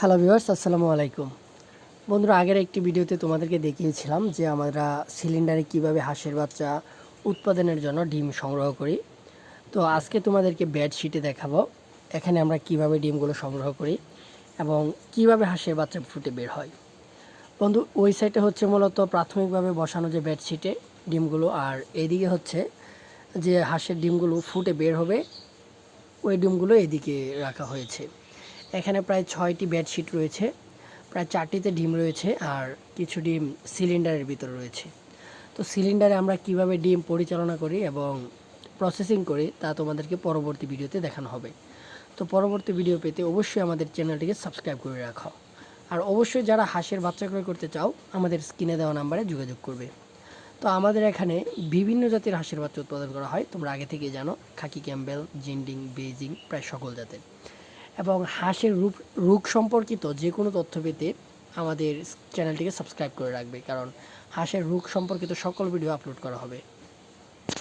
Hello viewers আসসালামু আলাইকুম। বন্ধুরা, আগের একটি ভিডিওতে তোমাদেরকে দেখিয়েছিলাম যে আমরা সিলিন্ডারে কীভাবে হাঁসের বাচ্চা উৎপাদনের জন্য ডিম সংগ্রহ করি। তো আজকে তোমাদেরকে বেডশিটে দেখাবো, এখানে আমরা কীভাবে ডিমগুলো সংগ্রহ করি এবং কীভাবে হাঁসের বাচ্চা ফুটে বের হয়। বন্ধু, ওই সাইডে হচ্ছে মূলত প্রাথমিকভাবে বসানো যে বেডশিটে ডিমগুলো, আর এইদিকে হচ্ছে যে হাঁসের ডিমগুলো ফুটে বের হবে, ওই ডিমগুলো এদিকে রাখা হয়েছে। এখানে প্রায় ছয়টি বেডশিট রয়েছে, প্রায় চারটিতে ডিম রয়েছে আর কিছু ডিম সিলিন্ডারের ভিতরে রয়েছে। তো সিলিন্ডারে আমরা কীভাবে ডিম পরিচালনা করি এবং প্রসেসিং করি তা তোমাদেরকে পরবর্তী ভিডিওতে দেখানো হবে। তো পরবর্তী ভিডিও পেতে অবশ্যই আমাদের চ্যানেলটিকে সাবস্ক্রাইব করে রাখো। আর অবশ্যই যারা হাঁসের বাচ্চা ক্রয় করতে চাও, আমাদের স্ক্রিনে দেওয়া নাম্বারে যোগাযোগ করবে। তো আমাদের এখানে বিভিন্ন জাতের হাঁসের বাচ্চা উৎপাদন করা হয়, তোমরা আগে থেকেই জানো, খাকি ক্যাম্বেল, জিন্ডিং বেজিং প্রায় সকল জাতের। এবং হাঁসের রূপ, রোগ সম্পর্কিত যে কোনো তথ্য পেতে আমাদের চ্যানেলটিকে সাবস্ক্রাইব করে রাখবে, কারণ হাঁসের রোগ সম্পর্কিত সকল ভিডিও আপলোড করা হবে।